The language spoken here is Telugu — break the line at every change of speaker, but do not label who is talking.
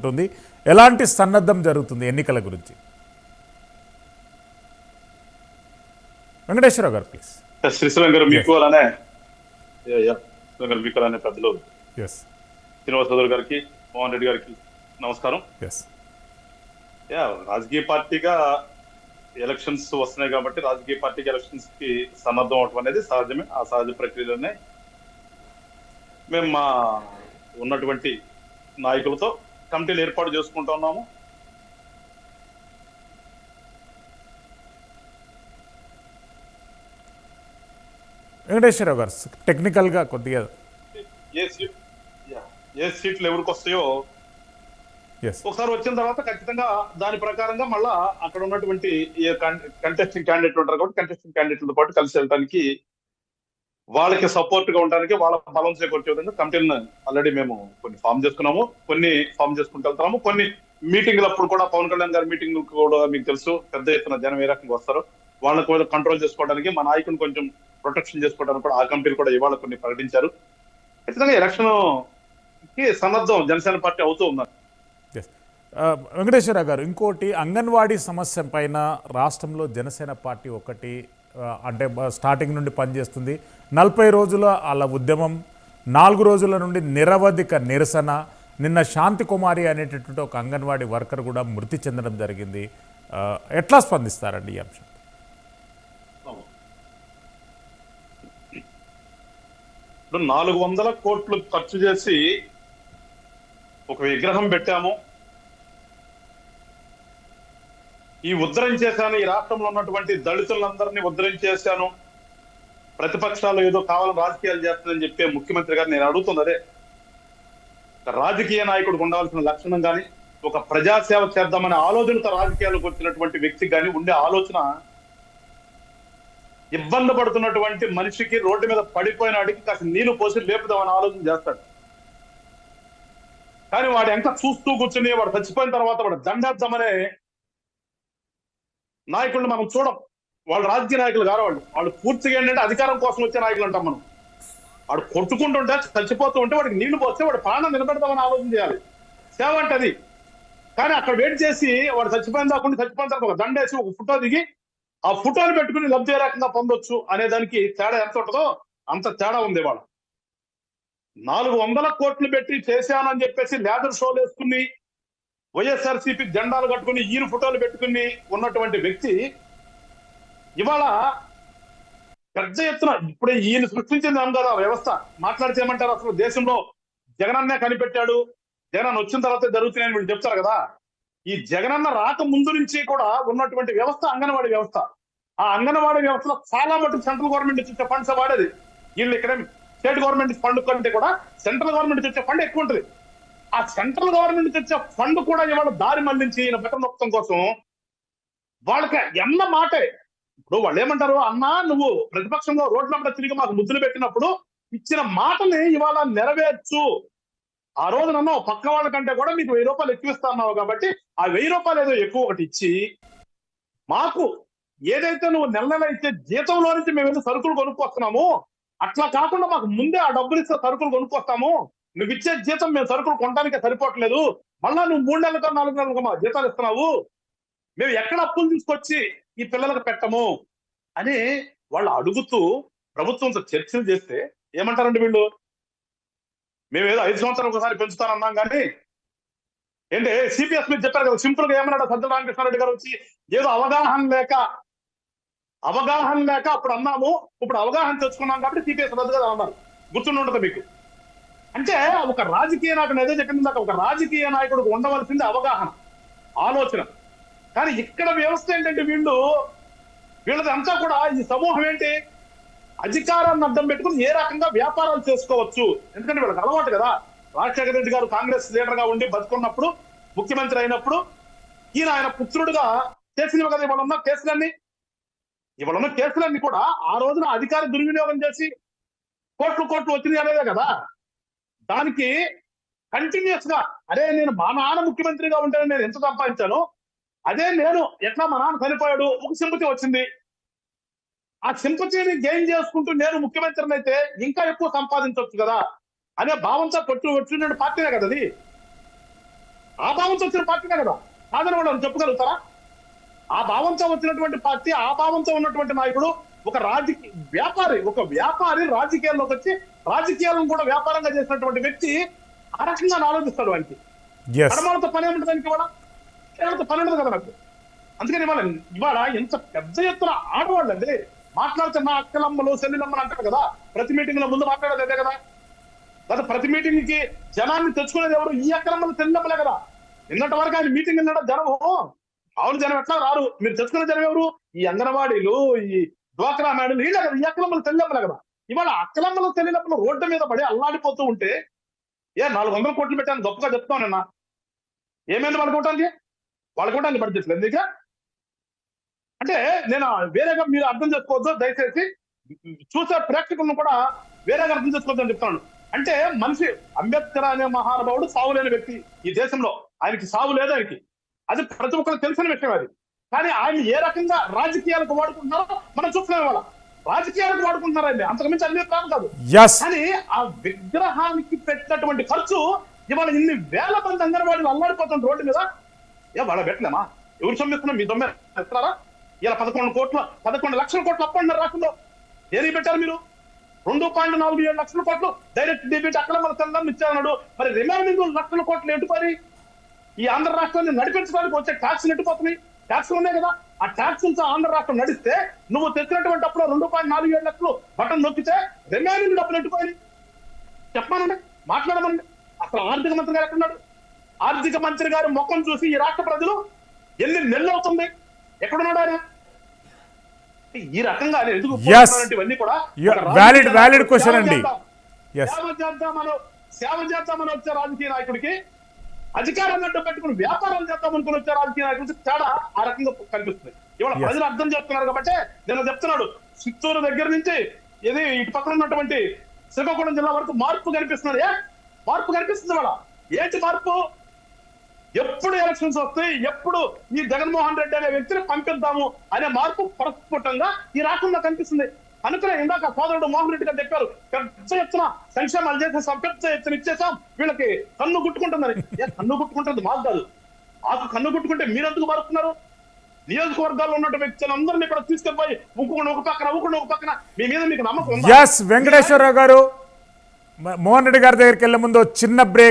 ఉంటుంది. ఎలాంటి సన్నద్ధం జరుగుతుంది ఎన్నికల గురించి? వెంకటేశ్వరరావు గారు ప్లీజ్
శ్రీశైలం గారు మీకు అలానే మీకు అలానే పెద్దలు. శ్రీనివాస చౌదరి గారికి మోహన్ రెడ్డి గారికి నమస్కారం. రాజకీయ పార్టీగా ఎలక్షన్స్ వస్తున్నాయి కాబట్టి రాజకీయ పార్టీకి ఎలక్షన్స్కి సన్నద్ధం అవటం అనేది సహజమే ఆ సహజ ప్రక్రియలోనే. మేము మా ఉన్నటువంటి నాయకులతో కమిటీలు ఏర్పాటు చేసుకుంటా ఉన్నాము.
వెంకటేశ్వరరావు గారు టెక్నికల్గా కొద్దిగా
ఏ సీట్ ఏ సీట్లు ఎవరికి వస్తాయో ఒకసారి వచ్చిన తర్వాత ఖచ్చితంగా దాని ప్రకారంగా మళ్ళా అక్కడ ఉన్నటువంటి కంటెస్టింగ్ క్యాండిడేట్ ఉంటారు కాబట్టి కంటెస్టింగ్ క్యాండిడేట్లతో పాటు కలిసి వెళ్ళడానికి వాళ్ళకి సపోర్ట్గా ఉండడానికి వాళ్ళ బలం చేకూర్చే విధంగా కమిటీలను ఆల్రెడీ మేము కొన్ని ఫామ్ చేసుకున్నాము కొన్ని ఫామ్ చేసుకుంటూ వెళ్తున్నాము కొన్ని మీటింగ్లు అప్పుడు కూడా పవన్ కళ్యాణ్ గారి మీటింగ్ కూడా మీకు తెలుసు పెద్ద ఎత్తున జనం ఏ రకంగా వస్తారు వాళ్ళని కూడా కంట్రోల్ చేసుకోవడానికి మా నాయకుని కొంచెం ప్రొటెక్షన్ చేసుకోవడానికి కూడా ఆ కమిటీలు కూడా ఇవాళ కొన్ని ప్రకటించారు. ఖచ్చితంగా ఎలక్షన్కి సన్నద్ధం జనసేన పార్టీ అవుతూ ఉన్నారు
వెంకటేశ్వర గారు ఇంకోటి అంగన్వాడీ సమస్య పైన రాష్ట్రంలో జనసేన పార్టీ ఒకటి అంటే స్టార్టింగ్ నుండి పనిచేస్తుంది. నలభై రోజుల వాళ్ళ ఉద్యమం నాలుగు రోజుల నుండి నిరవధిక నిరసన నిన్న శాంతి కుమారి అనేటటువంటి ఒక అంగన్వాడీ వర్కర్ కూడా మృతి చెందడం జరిగింది. ఎట్లా స్పందిస్తారండి ఈ అంశం?
నాలుగు వందల కోట్లు ఖర్చు చేసి ఒక విగ్రహం పెట్టాము. ఈ ఉద్ధరించేశాను ఈ రాష్ట్రంలో ఉన్నటువంటి దళితులందరినీ ఉద్ధరించేశాను ప్రతిపక్షాలు ఏదో కావాలని రాజకీయాలు చేస్తానని చెప్పే ముఖ్యమంత్రి గారు నేను అడుగుతుంది అదే. రాజకీయ నాయకుడికి ఉండాల్సిన లక్షణం కానీ ఒక ప్రజాసేవ చేద్దామనే ఆలోచనతో రాజకీయాలకు వచ్చినటువంటి వ్యక్తికి కానీ ఉండే ఆలోచన ఇబ్బంది పడుతున్నటువంటి మనిషికి రోడ్డు మీద పడిపోయిన వాడికి కాస్త నీళ్ళు పోసి లేపుదామని ఆలోచన చేస్తాడు. కానీ వాడు ఎంత చూస్తూ కూర్చుని వాడు చచ్చిపోయిన తర్వాత వాడు దండేద్దామనే నాయకులను మనం చూడం. వాళ్ళు రాజకీయ నాయకులు కారు వాళ్ళు. వాళ్ళు పూర్తిగా ఏంటంటే అధికారం కోసం వచ్చే నాయకులు అంటాం మనం. వాడు కొట్టుకుంటుంటే చచ్చిపోతూ ఉంటే వాడికి నీళ్ళు పోస్తే వాడు ప్రాణం నిలబెడదామని ఆలోచన చేయాలి. సేవ అంటే అది. కానీ అక్కడ వెయిట్ చేసి వాడు చచ్చిపోయిన దాకుండా చచ్చిపోయిన తర్వాత ఒక దండేసి ఒక ఫోటో దిగి ఆ ఫోటోని పెట్టుకుని లబ్ధి లేకుండా రకంగా పొందొచ్చు అనే దానికి తేడా ఎంత ఉంటుందో అంత తేడా ఉంది వాళ్ళ. నాలుగు వందల కోట్లు పెట్టి చేశానని చెప్పేసి లేదర్ షోలు వేసుకుని వైఎస్ఆర్సీపీ జెండాలు కట్టుకుని ఈయన ఫోటోలు పెట్టుకుని ఉన్నటువంటి వ్యక్తి ఇవాళ పెద్ద ఎత్తున ఇప్పుడే ఈయన సృష్టించింది ఏం కదా వ్యవస్థ. మాట్లాడితే ఏమంటారు అసలు దేశంలో జగనన్నే కనిపెట్టాడు జగనన్న వచ్చిన తర్వాత జరుగుతున్నాయని వీళ్ళు చెప్తారు కదా. ఈ జగనన్న రాక ముందు నుంచి కూడా ఉన్నటువంటి వ్యవస్థ అంగన్వాడీ వ్యవస్థ. ఆ అంగన్వాడీ వ్యవస్థలో చాలా మటుకు సెంట్రల్ గవర్నమెంట్ ఇచ్చే ఫండ్స్ వాడేది. వీళ్ళు ఇక్కడ స్టేట్ గవర్నమెంట్ ఫండ్ కంటే కూడా సెంట్రల్ గవర్నమెంట్ ఇచ్చే ఫండ్ ఎక్కువ ఉంటుంది. ఆ సెంట్రల్ గవర్నమెంట్ తెచ్చే ఫండ్ కూడా ఇవాళ దారి మళ్ళించి ఈయన బటన్ మొత్తం కోసం వాళ్ళకి ఎన్న మాటే. ఇప్పుడు వాళ్ళు ఏమంటారు? అన్నా నువ్వు ప్రతిపక్షంలో రోడ్ల మీద తిరిగి మాకు ముద్దులు పెట్టినప్పుడు ఇచ్చిన మాటని ఇవాళ నెరవేర్చు. ఆ రోజునన్నా పక్క వాళ్ళ కంటే కూడా మీకు వెయ్యి రూపాయలు ఎక్కువ ఇస్తా కాబట్టి ఆ వెయ్యి రూపాయలు ఏదో ఎక్కువ ఒకటి ఇచ్చి మాకు ఏదైతే నువ్వు నెల నెల ఇచ్చే జీతంలో నుంచి మేము సరుకులు కొనుక్కొస్తున్నాము అట్లా కాకుండా మాకు ముందే ఆ డబ్బులు ఇస్తే సరుకులు కొనుక్కొస్తాము. నువ్వు ఇచ్చే జీతం మేము సరుకులు కొనడానికి సరిపోవట్లేదు. మళ్ళా నువ్వు మూడు నెలలకు నాలుగు నెలలకు మా జీతాలు ఇస్తున్నావు. మేము ఎక్కడ అప్పులు తీసుకొచ్చి ఈ పిల్లలకు పెట్టము? అని వాళ్ళు అడుగుతూ ప్రభుత్వంతో చర్చలు చేస్తే ఏమంటారండి వీళ్ళు? మేము ఏదో ఐదు సంవత్సరాలు ఒకసారి పెంచుతానన్నాం కానీ ఏంటి సిపిఎస్ మీద చెప్పారు కదా సింపుల్గా ఏమన్నాడు సజ్జల రామకృష్ణారెడ్డి గారు వచ్చి? ఏదో అవగాహన లేక అవగాహన లేక అప్పుడు అన్నాము ఇప్పుడు అవగాహన తెచ్చుకున్నాం కాబట్టి సిపిఎస్ రద్దు కదా అన్నారు. గుర్తుండి ఉండదు మీకు? అంటే ఒక రాజకీయ నాయకుడు ఏదో చెప్పిన దాకా ఒక రాజకీయ నాయకుడికి ఉండవలసింది అవగాహన ఆలోచన. కానీ ఇక్కడ వ్యవస్థ ఏంటంటే వీళ్ళు వీళ్ళదంతా కూడా ఈ సమూహం ఏంటి? అధికారాన్ని అడ్డం పెట్టుకుని ఏ రకంగా వ్యాపారాలు చేసుకోవచ్చు? ఎందుకంటే వీళ్ళకి అలవాటు కదా. రాజశేఖర రెడ్డి గారు కాంగ్రెస్ లీడర్గా ఉండి బతుకున్నప్పుడు ముఖ్యమంత్రి అయినప్పుడు ఈయన ఆయన పుత్రుడుగా చేసినవి కదా ఇవాళ ఉన్న కేసులన్నీ ఇవాళ ఉన్న కేసులన్నీ కూడా ఆ రోజున అధికార దుర్వినియోగం చేసి కోట్లు కోట్లు వచ్చినాయి అనేదే కదా. దానికి కంటిన్యూస్గా అరే నేను మా నాన్న ముఖ్యమంత్రిగా ఉంటే నేను ఎంత సంపాదించాను? అదే నేను ఎట్లా మా నాన్న చనిపోయాడు? ఒక సింపతి వచ్చింది. ఆ సింపతిని గెయిన్ చేసుకుంటూ నేను ముఖ్యమంత్రిని అయితే ఇంకా ఎక్కువ సంపాదించవచ్చు కదా? అనే భావంతో కొట్టు వచ్చిన పార్టీనే కదా అది? ఆ భావంతో వచ్చిన పార్టీనే కదా? కాదని వాళ్ళు చెప్పగలుగుతారా ఆ భావంతో వచ్చినటువంటి పార్టీ ఆ భావంతో ఉన్నటువంటి నాయకుడు ఒక రాజకీయ వ్యాపారి ఒక వ్యాపారి రాజకీయాల్లోకి వచ్చి రాజకీయాలను కూడా వ్యాపారంగా చేసినటువంటి వ్యక్తి ఆ రకంగా ఆలోచిస్తాడు వానికి.
ఎస్
కడమలతో పని దానికి ఇవాళ? పని ఉండదు కదా నాకు అందుకని ఇవాళ ఇవాళ ఎంత పెద్ద ఎత్తున ఆడవాళ్ళు అండి మాట్లాడుతున్న అక్కలమ్మలు సెల్లిలమ్మలు అంటారు కదా. ప్రతి మీటింగ్లో ముందు మాట్లాడేది అదే కదా. లేదా ప్రతి మీటింగ్కి జనాన్ని తెచ్చుకునేది ఎవరు? ఈ అక్కలమ్మలు సెల్లిలమ్మలే కదా. నిన్నటి వరకు ఆయన మీటింగ్ నిన్నట జనము అవును జనం ఎట్లా రారు? మీరు తెచ్చుకునే జనం ఎవరు? ఈ అంగన్వాడీలు ఈ డ్వాక్రా మేడం వీళ్ళే కదా ఈ అక్కలమ్మలు సెల్లిలమ్మలే కదా. ఇవాళ అక్కలమ్మలు తెలియనప్పుడు రోడ్డు మీద పడి అల్లాడిపోతూ ఉంటే ఏ నాలుగు వందల కోట్లు పెట్టాను గొప్పగా చెప్తాను నిన్న. ఏమైంది వాళ్ళకోవటానికి వాళ్ళకోవటానికి బడ్జెట్ లేదు దగ్గర అంటే నేను వేరేగా మీరు అర్థం చేసుకోవద్దు దయచేసి చూసే ప్రేక్షకులను కూడా వేరేగా అర్థం చేసుకోవద్దు అని చెప్తాను అంటే మనిషి అంబేద్కర్ అనే మహానుభావుడు సావు లేని వ్యక్తి ఈ దేశంలో. ఆయనకి సావు లేదు ఆయనకి. అది ప్రతి ఒక్కరు తెలిసిన విషయం అది. కానీ ఆయన ఏ రకంగా రాజకీయాలకు వాడుకుంటున్నారో మనం చూస్తున్నాం ఇవాళ. రాజకీయాలకు వాడుకుంటున్నారండి. అంతకుమించి అన్ని కాదు. కాదు కానీ ఆ విగ్రహానికి పెట్టినటువంటి ఖర్చు ఇవాళ ఇన్ని వేల మంది అంగన్వాడీలు అల్లాడిపోతున్న రోడ్డు మీద. ఏ వాళ్ళ పెట్టలేమా? ఎవరు సొమ్మిస్తున్నాం మీ దొమ్మె ఇస్తున్నారా ఇలా పదకొండు కోట్ల పదకొండు లక్షల కోట్లు అప్పండి రాకుండా ఏది పెట్టారు మీరు? రెండు పాయింట్ నాలుగు ఏడు లక్షల కోట్లు. డైరెక్ట్ డెబిట్ అక్కడ మన తెల్లం ఇచ్చారన్నాడు. మరి రిమైనింగ్ లక్షల కోట్లు ఎటు పని ఈ ఆంధ్ర రాష్ట్రాన్ని నడిపించడానికి వచ్చే ట్యాక్స్ ఎట్టుపోతున్నాయి ట్యాక్స్ ఉన్నాయి కదా. ఆ ట్యాక్స్ ఆంధ్ర రాష్ట్రం నడిస్తే నువ్వు తెచ్చినటువంటి అప్పుడు రెండు పాయింట్ నాలుగు ఏడు లక్షలు బటన్ నొక్కితే రిమైనింగ్ డబ్బులు ఎట్టుకోవాలి చెప్పమానండి. మాట్లాడమండి అసలు ఆర్థిక మంత్రి గారు ఎక్కడున్నాడు? ఆర్థిక మంత్రి గారి ముఖం చూసి ఈ రాష్ట్ర ప్రజలు ఎన్ని నెలలు అవుతుంది? ఎక్కడున్నాడు ఆయన? ఈ రకంగా ఎందుకు ఇవన్నీ కూడా నాయకుడు
question
సేవ
అండి.
సేవ చేద్దామని సేవ చేద్దామని వచ్చే రాజకీయ నాయకుడికి అధికారం అడ్డం పెట్టుకుని వ్యాపారం చేద్దాం అనుకుని వచ్చే రాజకీయ తేడా ఆ రకంగా కనిపిస్తుంది. ఇవాళ. ప్రజలు అర్థం చేస్తున్నారు కాబట్టి నేను చెప్తున్నాడు. చిత్తూరు దగ్గర నుంచి ఇది ఇటు పక్కన ఉన్నటువంటి శ్రీకాకుళం జిల్లా వరకు మార్పు కనిపిస్తున్నది ఏ మార్పు కనిపిస్తుంది వాళ్ళ ఏంటి మార్పు? ఎప్పుడు ఎలక్షన్స్ వస్తాయి ఎప్పుడు ఈ జగన్మోహన్ రెడ్డి అనే వ్యక్తిని పంపిద్దాము అనే మార్పు ప్రస్ఫుటంగా ఈ రాష్ట్రంలో కనిపిస్తుంది. అనుకునే ఇందాక సోదరుడు మోహన్ రెడ్డి గారు చెప్పారు పెద్ద ఎత్తున సంక్షేమాలు చేసేసాం పెద్ద ఎత్తున ఇచ్చేసాం వీళ్ళకి కన్ను గుట్టుకుంటుందని. కన్ను గుట్టుకుంటుంది మాకు కాదు. మాకు కన్ను గుట్టుకుంటే మీరెందుకు మారుతున్నారు నియోజకవర్గాల్లో ఉన్న వ్యక్తులందరినీ కూడా తీసుకెళ్ళిపోయి ఇంకొకటి ఒక పక్కన ఒకటి ఒక పక్కన మీ మీద మీకు నమ్మకం
వెంకటేశ్వరరావు గారు. మోహన్ రెడ్డి గారి దగ్గరికి వెళ్ళే ముందు చిన్న బ్రేక్